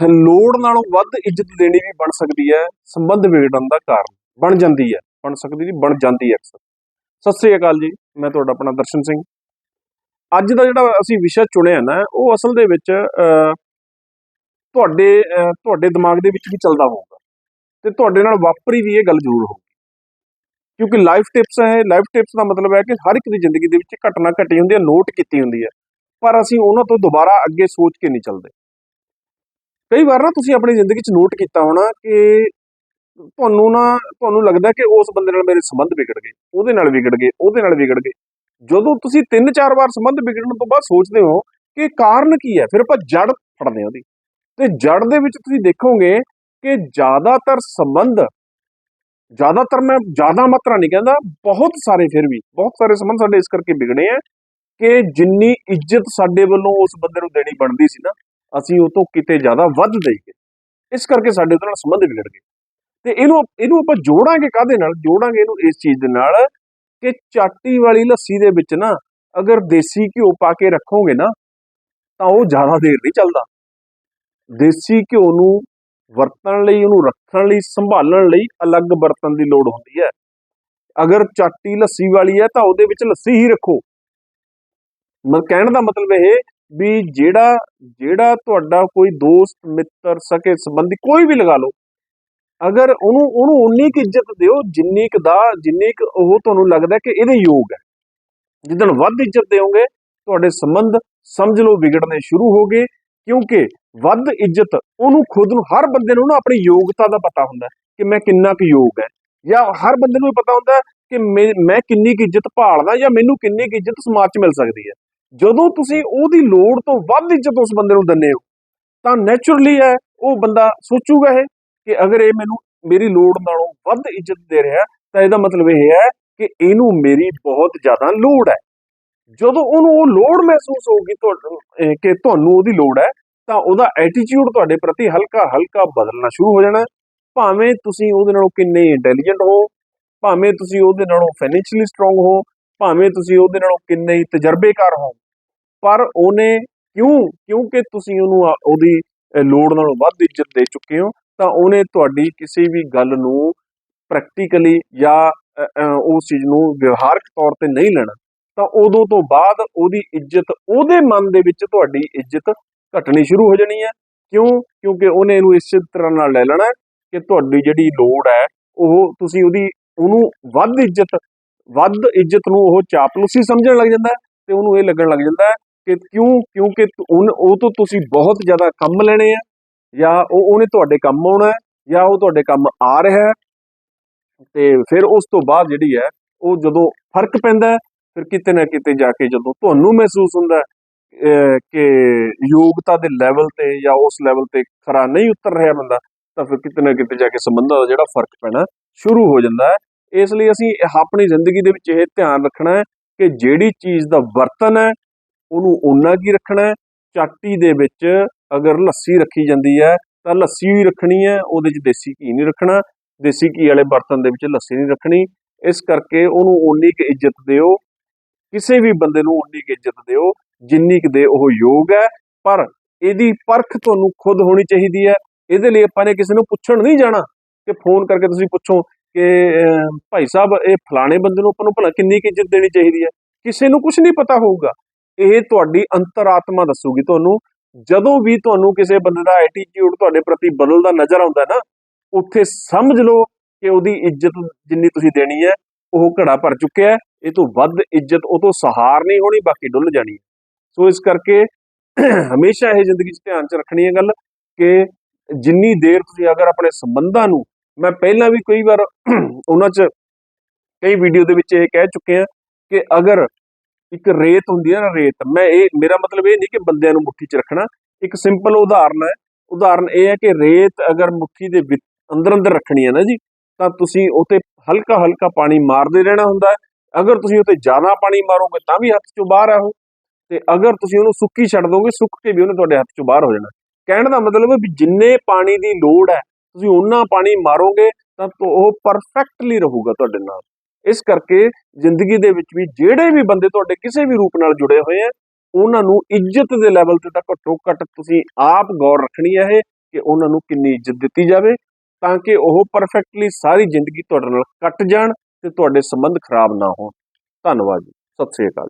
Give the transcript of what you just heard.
ਲੋੜ ਨਾਲੋਂ ਵੱਧ ਇੱਜ਼ਤ ਦੇਣੀ ਵੀ ਬਣ ਸਕਦੀ ਹੈ, ਸੰਬੰਧ ਵਿਗੜਨ ਦਾ ਕਾਰਨ ਬਣ ਜਾਂਦੀ ਹੈ, ਬਣ ਸਕਦੀ ਨਹੀਂ ਬਣ ਜਾਂਦੀ ਹੈ ਅਕਸਰ। ਸਤਿ ਸ੍ਰੀ ਅਕਾਲ ਜੀ, ਮੈਂ ਤੁਹਾਡਾ ਆਪਣਾ ਦਰਸ਼ਨ ਸਿੰਘ। ਅੱਜ ਦਾ ਜਿਹੜਾ ਅਸੀਂ ਵਿਸ਼ਾ ਚੁਣਿਆ ਨਾ, ਉਹ ਅਸਲ ਦੇ ਵਿੱਚ ਤੁਹਾਡੇ ਤੁਹਾਡੇ ਦਿਮਾਗ ਦੇ ਵਿੱਚ ਵੀ ਚੱਲਦਾ ਹੋਊਗਾ ਤੇ ਤੁਹਾਡੇ ਨਾਲ ਵਾਪਰੀ ਵੀ ਇਹ ਗੱਲ ਜ਼ਰੂਰ ਹੋਊਗੀ। ਕਿਉਂਕਿ ਲਾਈਫ ਟਿਪਸ ਹੈ ਲਾਈਫ ਟਿਪਸ ਦਾ ਮਤਲਬ ਹੈ ਕਿ ਹਰ ਇੱਕ ਦੀ ਜ਼ਿੰਦਗੀ ਦੇ ਵਿੱਚ ਘਟਨਾ ਘਟੀ ਹੁੰਦੀ ਹੈ, ਨੋਟ ਕੀਤੀ ਹੁੰਦੀ ਹੈ। ਪਰ ਅਸੀਂ ਉਹਨਾਂ ਤੋਂ ਦੁਬਾਰਾ ਅੱਗੇ ਸੋਚ ਕੇ ਨਹੀਂ ਚੱਲਦੇ। ਕਈ ਵਾਰ ਨਾ ਤੁਸੀਂ ਆਪਣੀ ਜ਼ਿੰਦਗੀ 'ਚ ਨੋਟ ਕੀਤਾ ਹੋਣਾ ਕਿ ਤੁਹਾਨੂੰ ਨਾ, ਤੁਹਾਨੂੰ ਲੱਗਦਾ ਕਿ ਉਸ ਬੰਦੇ ਨਾਲ ਮੇਰੇ ਸੰਬੰਧ ਵਿਗੜ ਗਏ, ਉਹਦੇ ਨਾਲ ਵਿਗੜ ਗਏ, ਉਹਦੇ ਨਾਲ ਵਿਗੜ ਗਏ। ਜਦੋਂ ਤੁਸੀਂ ਤਿੰਨ ਚਾਰ ਵਾਰ ਸੰਬੰਧ ਵਿਗੜਨ ਤੋਂ ਬਾਅਦ ਸੋਚਦੇ ਹੋ ਕਿ ਕਾਰਨ ਕੀ ਹੈ, ਫਿਰ ਆਪਾਂ ਜੜ ਫੜਦੇ ਹਾਂ ਉਹਦੀ। ਤੇ ਜੜ ਦੇ ਵਿੱਚ ਤੁਸੀਂ ਦੇਖੋਗੇ ਕਿ ਜ਼ਿਆਦਾਤਰ ਸੰਬੰਧ, ਜ਼ਿਆਦਾਤਰ ਮੈਂ ਜ਼ਿਆਦਾ ਮਾਤਰਾ ਨਹੀਂ ਕਹਿੰਦਾ, ਬਹੁਤ ਸਾਰੇ ਫਿਰ ਵੀ, ਬਹੁਤ ਸਾਰੇ ਸੰਬੰਧ ਸਾਡੇ ਇਸ ਕਰਕੇ ਵਿਗੜੇ ਆ ਕਿ ਜਿੰਨੀ ਇੱਜ਼ਤ ਸਾਡੇ ਵੱਲੋਂ ਉਸ ਬੰਦੇ ਨੂੰ ਦੇਣੀ ਬਣਦੀ ਸੀ ਨਾ ਅਸੀਂ ਉਹ ਤੋਂ ਕਿਤੇ ਜ਼ਿਆਦਾ ਵੱਧ ਦੇਈਏ। ਇਸ ਕਰਕੇ ਸਾਡੇ ਉਹਦੇ ਨਾਲ ਸੰਬੰਧ ਵਿਗੜ ਗਏ। ਤੇ ਇਹਨੂੰ ਇਹਨੂੰ ਆਪਾਂ ਜੋੜਾਂਗੇ ਕਾਹਦੇ ਨਾਲ? ਜੋੜਾਂਗੇ ਇਹਨੂੰ ਇਸ ਚੀਜ਼ ਦੇ ਨਾਲ ਕਿ ਚਾਟੀ ਵਾਲੀ ਲੱਸੀ ਦੇ ਵਿੱਚ ਨਾ ਅਗਰ ਦੇਸੀ ਘਿਓ ਪਾ ਕੇ ਰੱਖੋਗੇ ਨਾ, ਤਾਂ ਉਹ ਜ਼ਿਆਦਾ ਦੇਰ ਨਹੀਂ ਚੱਲਦਾ। ਦੇਸੀ ਘਿਓ ਨੂੰ ਵਰਤਣ ਲਈ, ਉਹਨੂੰ ਰੱਖਣ ਲਈ, ਸੰਭਾਲਣ ਲਈ ਅਲੱਗ ਬਰਤਨ ਦੀ ਲੋੜ ਹੁੰਦੀ ਹੈ। ਅਗਰ ਚਾਟੀ ਲੱਸੀ ਵਾਲੀ ਹੈ ਤਾਂ ਉਹਦੇ ਵਿੱਚ ਲੱਸੀ ਹੀ ਰੱਖੋ। ਮੈਂ ਕਹਿਣ ਦਾ ਮਤਲਬ ਇਹ ਵੀ ਜਿਹੜਾ ਜਿਹੜਾ ਤੁਹਾਡਾ ਕੋਈ ਦੋਸਤ, ਮਿੱਤਰ, ਸਕੇ ਸੰਬੰਧੀ ਕੋਈ ਵੀ ਲਗਾ ਲਓ, ਅਗਰ ਉਹਨੂੰ ਉਹਨੂੰ ਉਨੀ ਕੁ ਇੱਜ਼ਤ ਦਿਓ ਜਿੰਨੀ ਕੁ ਦਾ, ਜਿੰਨੀ ਕੁ ਉਹ ਤੁਹਾਨੂੰ ਲੱਗਦਾ ਕਿ ਇਹਦੇ ਯੋਗ ਹੈ। ਜਿੱਦਣ ਵੱਧ ਇੱਜ਼ਤ ਦਿਓਗੇ, ਤੁਹਾਡੇ ਸੰਬੰਧ ਸਮਝ ਲਓ ਵਿਗੜਨੇ ਸ਼ੁਰੂ ਹੋ ਗਏ, ਕਿਉਂਕਿ ਵੱਧ ਇੱਜ਼ਤ ਉਹਨੂੰ ਖੁਦ ਨੂੰ, ਹਰ ਬੰਦੇ ਨੂੰ ਨਾ ਆਪਣੀ ਯੋਗਤਾ ਦਾ ਪਤਾ ਹੁੰਦਾ ਕਿ ਮੈਂ ਕਿੰਨਾ ਕੁ ਯੋਗ ਹੈ। ਜਾਂ ਹਰ ਬੰਦੇ ਨੂੰ ਇਹ ਪਤਾ ਹੁੰਦਾ ਕਿ ਮੈਂ- ਮੈਂ ਕਿੰਨੀ ਕੁ ਇੱਜ਼ਤ ਭਾਲਦਾ ਜਾਂ ਮੈਨੂੰ ਕਿੰਨੀ ਕੁ ਇੱਜ਼ਤ ਸਮਾਜ 'ਚ ਮਿਲ ਸਕਦੀ ਹੈ। ਜਦੋਂ ਤੁਸੀਂ ਉਹਦੀ ਲੋੜ ਤੋਂ ਵੱਧ ਇੱਜ਼ਤ ਉਸ ਬੰਦੇ ਨੂੰ ਦਿੰਦੇ ਹੋ, ਤਾਂ ਨੇਚਰਲੀ ਹੈ, ਉਹ ਬੰਦਾ ਸੋਚੂਗਾ ਇਹ ਕਿ ਅਗਰ ਇਹ ਮੈਨੂੰ, ਮੇਰੀ ਲੋੜ ਨਾਲੋਂ ਵੱਧ ਇੱਜ਼ਤ ਦੇ ਰਿਹਾ ਤਾਂ ਇਹਦਾ ਮਤਲਬ ਇਹ ਹੈ ਕਿ ਇਹਨੂੰ ਮੇਰੀ ਬਹੁਤ ਜ਼ਿਆਦਾ ਲੋੜ ਹੈ। ਜਦੋਂ ਉਹਨੂੰ ਉਹ ਲੋੜ ਮਹਿਸੂਸ ਹੋਊਗੀ ਤੁਹਾਨੂੰ ਕਿ ਤੁਹਾਨੂੰ ਉਹਦੀ ਲੋੜ ਹੈ, ਤਾਂ ਉਹਦਾ ਐਟੀਟਿਊਡ ਤੁਹਾਡੇ ਪ੍ਰਤੀ ਹਲਕਾ ਹਲਕਾ ਬਦਲਣਾ ਸ਼ੁਰੂ ਹੋ ਜਾਣਾ ਭਾਵੇਂ ਤੁਸੀਂ ਉਹਦੇ ਨਾਲੋਂ ਕਿੰਨੇ ਇੰਟੈਲੀਜੈਂਟ ਹੋ, ਭਾਵੇਂ ਤੁਸੀਂ ਉਹਦੇ ਨਾਲੋਂ ਫਾਈਨੈਂਸ਼ੀਅਲੀ ਸਟਰੋਂਗ ਹੋ, ਭਾਵੇਂ ਤੁਸੀਂ ਉਹਦੇ ਨਾਲੋਂ ਕਿੰਨੇ ਹੀ ਤਜਰਬੇਕਾਰ ਹੋ ਪਰ ਉਹਨੇ ਕਿਉਂ, ਕਿਉਂਕਿ ਤੁਸੀਂ ਉਹਨੂੰ ਉਹਦੀ ਲੋੜ ਨਾਲੋਂ ਵੱਧ ਇੱਜ਼ਤ ਦੇ ਚੁੱਕੇ ਹੋ, ਤਾਂ ਉਹਨੇ ਤੁਹਾਡੀ ਕਿਸੇ ਵੀ ਗੱਲ ਨੂੰ ਪ੍ਰੈਕਟੀਕਲੀ ਜਾਂ ਉਸ ਚੀਜ਼ ਨੂੰ ਵਿਵਹਾਰਕ ਤੌਰ ਤੇ ਨਹੀਂ ਲੈਣਾ। ਤਾਂ ਉਦੋਂ ਤੋਂ ਬਾਅਦ ਉਹਦੀ ਇੱਜ਼ਤ, ਉਹਦੇ ਮਨ ਦੇ ਵਿੱਚ ਤੁਹਾਡੀ ਇੱਜ਼ਤ ਘਟਣੀ ਸ਼ੁਰੂ ਹੋ ਜਾਣੀ ਹੈ। ਕਿਉਂ? ਕਿਉਂਕਿ ਉਹਨੇ ਇਹਨੂੰ ਇਸ ਤਰ੍ਹਾਂ ਨਾਲ ਲੈ ਲੈਣਾ ਕਿ ਤੁਹਾਡੀ ਜਿਹੜੀ ਲੋੜ ਹੈ, ਉਹ ਤੁਸੀਂ ਉਹਦੀ, ਉਹਨੂੰ ਵੱਧ ਇੱਜ਼ਤ ਵੱਧ ਇੱਜ਼ਤ ਨੂੰ ਉਹ ਚਾਪਲੂਸੀ ਸਮਝਣ ਲੱਗ ਜਾਂਦਾ ਹੈ ਤੇ ਉਹਨੂੰ ਇਹ ਲੱਗਣ ਲੱਗ ਜਾਂਦਾ ਕਿ ਕਿਉਂ, ਕਿਉਂਕਿ ਤੁ- ਉਹ ਤੋਂ ਤੁਸੀਂ ਬਹੁਤ ਜ਼ਿਆਦਾ ਕੰਮ ਲੈਣੇ ਆ, ਜਾਂ ਉਹ, ਉਹਨੇ ਤੁਹਾਡੇ ਕੰਮ ਆਉਣਾ ਜਾਂ ਉਹ ਤੁਹਾਡੇ ਕੰਮ ਆ ਰਿਹਾ ਹੈ। ਤੇ ਫਿਰ ਉਸ ਤੋਂ ਬਾਅਦ ਜਿਹੜੀ ਹੈ, ਉਹ ਜਦੋਂ ਫ਼ਰਕ ਪੈਂਦਾ ਫਿਰ ਕਿਤੇ ਨਾ ਕਿਤੇ ਜਾ ਕੇ ਜਦੋਂ ਤੁਹਾਨੂੰ ਮਹਿਸੂਸ ਹੁੰਦਾ ਕਿ ਯੋਗਤਾ ਦੇ ਲੈਵਲ ਤੇ ਜਾਂ ਉਸ ਲੈਵਲ ਤੇ ਖਰਾ ਨਹੀਂ ਉਤਰ ਰਿਹਾ ਬੰਦਾ, ਤਾਂ ਫਿਰ ਕਿਤੇ ਨਾ ਕਿਤੇ ਜਾ ਕੇ ਸੰਬੰਧਾਂ ਦਾ ਜਿਹੜਾ ਫ਼ਰਕ ਪੈਣਾ ਸ਼ੁਰੂ ਹੋ ਜਾਂਦਾ ਹੈ। ਇਸ ਲਈ ਅਸੀਂ ਆਪਣੀ ਜ਼ਿੰਦਗੀ ਦੇ ਵਿੱਚ ਇਹ ਧਿਆਨ ਰੱਖਣਾ ਹੈ ਕਿ ਜਿਹੜੀ ਚੀਜ਼ ਦਾ ਵਰਤਨ ਹੈ ਉਹਨੂੰ ਓਨਾ ਕੀ ਰੱਖਣਾ ਹੈ? ਚਾਟੀ ਦੇ ਵਿੱਚ ਅਗਰ ਲੱਸੀ ਰੱਖੀ ਜਾਂਦੀ ਹੈ, ਤਾਂ ਲੱਸੀ ਹੀ ਰੱਖਣੀ ਹੈ, ਉਹਦੇ 'ਚ ਦੇਸੀ ਘੀ ਨਹੀਂ ਰੱਖਣਾ, ਦੇਸੀ ਘੀ ਵਾਲੇ ਬਰਤਨ ਦੇ ਵਿੱਚ ਲੱਸੀ ਨਹੀਂ ਰੱਖਣੀ। ਇਸ ਕਰਕੇ ਉਹਨੂੰ ਓਨੀ ਕੁ ਇੱਜ਼ਤ ਦਿਓ, ਕਿਸੇ ਵੀ ਬੰਦੇ ਨੂੰ ਓਨੀ ਕੁ ਇੱਜ਼ਤ ਦਿਓ, ਜਿੰਨੀ ਕੁ ਦੇ ਉਹ ਯੋਗ ਹੈ, ਪਰ ਇਹਦੀ ਪਰਖ ਤੁਹਾਨੂੰ ਖੁਦ ਹੋਣੀ ਚਾਹੀਦੀ ਹੈ। ਇਹਦੇ ਲਈ ਆਪਾਂ ਨੇ ਕਿਸੇ ਨੂੰ ਪੁੱਛਣ ਨਹੀਂ ਜਾਣਾ ਕਿ ਫੋਨ ਕਰਕੇ ਤੁਸੀਂ ਪੁੱਛੋ ਕਿ ਭਾਈ ਸਾਹਿਬ, ਇਹ ਫਲਾਣੇ ਬੰਦੇ ਨੂੰ ਆਪਾਂ ਨੂੰ ਭਲਾ ਕਿੰਨੀ ਕੁ ਇੱਜ਼ਤ ਦੇਣੀ ਚਾਹੀਦੀ ਹੈ? ਕਿਸੇ ਨੂੰ ਕੁਝ ਨਹੀਂ ਪਤਾ ਹੋਊਗਾ। ਇਹ ਤੁਹਾਡੀ ਅੰਤਰਾਤਮਾ ਦੱਸੂਗੀ ਤੁਹਾਨੂੰ। ਜਦੋਂ ਵੀ ਤੁਹਾਨੂੰ ਕਿਸੇ ਬੰਦੇ ਦਾ ਐਟੀਟਿਊਡ ਤੁਹਾਡੇ ਪ੍ਰਤੀ ਬਦਲਦਾ ਨਜ਼ਰ ਆਉਂਦਾ ਨਾ, ਉੱਥੇ ਸਮਝ ਲਓ ਕਿ ਉਹਦੀ ਇੱਜ਼ਤ ਜਿੰਨੀ ਤੁਸੀਂ ਦੇਣੀ ਹੈ, ਉਹ ਘੜਾ ਭਰ ਚੁੱਕਿਆ ਹੈ। ਇਹ ਤੋਂ ਵੱਧ ਇੱਜ਼ਤ, ਉਹ ਤੋਂ ਸਹਾਰ ਨਹੀਂ ਹੋਣੀ, ਬਾਕੀ ਡੁੱਲ ਜਾਣੀ ਹੈ। ਸੋ ਇਸ ਕਰਕੇ ਹਮੇਸ਼ਾ ਇਹ ਜ਼ਿੰਦਗੀ 'ਚ ਧਿਆਨ 'ਚ ਰੱਖਣੀ ਹੈ ਗੱਲ ਕਿ ਜਿੰਨੀ ਦੇਰ ਤੁਸੀਂ ਅਗਰ ਆਪਣੇ ਸੰਬੰਧਾਂ ਨੂੰ, ਮੈਂ ਪਹਿਲਾਂ ਵੀ ਕਈ ਵਾਰ ਉਹਨਾਂ 'ਚ ਕਈ ਵੀਡੀਓ ਦੇ ਵਿੱਚ ਇਹ ਕਹਿ ਚੁੱਕੇ ਆ ਕਿ ਅਗਰ ਇੱਕ ਰੇਤ ਹੁੰਦੀ ਹੈ ਨਾ ਰੇਤ, ਮੈਂ ਇਹ, ਮੇਰਾ ਮਤਲਬ ਇਹ ਨਹੀਂ ਕਿ ਬੰਦਿਆਂ ਨੂੰ ਮੁੱਠੀ 'ਚ ਰੱਖਣਾ, ਇੱਕ ਸਿੰਪਲ ਉਦਾਹਰਨ ਹੈ। ਉਦਾਹਰਨ ਇਹ ਹੈ ਕਿ ਰੇਤ ਅਗਰ ਮੁੱਠੀ ਦੇ ਅੰਦਰ ਅੰਦਰ ਰੱਖਣੀ ਹੈ ਨਾ ਜੀ, ਤਾਂ ਤੁਸੀਂ ਉਤੇ ਹਲਕਾ ਹਲਕਾ ਪਾਣੀ ਮਾਰਦੇ ਰਹਿਣਾ ਹੁੰਦਾ ਅਗਰ ਤੁਸੀਂ ਉਤੇ ਜ਼ਿਆਦਾ ਪਾਣੀ ਮਾਰੋਗੇ ਤਾਂ ਵੀ ਹੱਥ 'ਚੋਂ ਬਾਹਰ ਆ ਉਹ। ਤੇ ਅਗਰ ਤੁਸੀਂ ਉਹਨੂੰ ਸੁੱਕੀ ਛੱਡ ਦੋਗੇ, ਸੁੱਕ ਕੇ ਵੀ ਉਹਨੇ ਤੁਹਾਡੇ ਹੱਥ 'ਚੋਂ ਬਾਹਰ ਹੋ ਜਾਣਾ। ਕਹਿਣ ਦਾ ਮਤਲਬ ਹੈ ਵੀ ਜਿੰਨੇ ਪਾਣੀ ਦੀ ਲੋੜ ਹੈ, ਤੁਸੀਂ ਉਹਨਾਂ ਪਾਣੀ ਮਾਰੋਗੇ, ਤਾਂ ਉਹ ਪਰਫੈਕਟਲੀ ਰਹੂਗਾ ਤੁਹਾਡੇ ਨਾਲ। ਇਸ ਕਰਕੇ ਜ਼ਿੰਦਗੀ ਦੇ ਵਿੱਚ ਵੀ ਜਿਹੜੇ ਵੀ ਬੰਦੇ ਤੁਹਾਡੇ ਕਿਸੇ ਵੀ ਰੂਪ ਨਾਲ ਜੁੜੇ ਹੋਏ ਆ, ਉਹਨਾਂ ਨੂੰ ਇੱਜ਼ਤ ਦੇ ਲੈਵਲ ਤੇ ਤਾਂ ਘੱਟੋ ਘੱਟ ਤੁਸੀਂ ਆਪ ਗੌਰ ਰੱਖਣੀ ਹੈ ਇਹ ਕਿ ਉਹਨਾਂ ਨੂੰ ਕਿੰਨੀ ਇੱਜ਼ਤ ਦਿੱਤੀ ਜਾਵੇ ਤਾਂ ਕਿ ਉਹ ਪਰਫੈਕਟਲੀ ਸਾਰੀ ਜ਼ਿੰਦਗੀ ਤੁਹਾਡੇ ਨਾਲ ਕੱਟ ਜਾਣ ਤੇ ਤੁਹਾਡੇ ਸੰਬੰਧ ਖਰਾਬ ਨਾ ਹੋਣ। ਧੰਨਵਾਦ ਜੀ। ਸਤਿ ਸ੍ਰੀ ਅਕਾਲ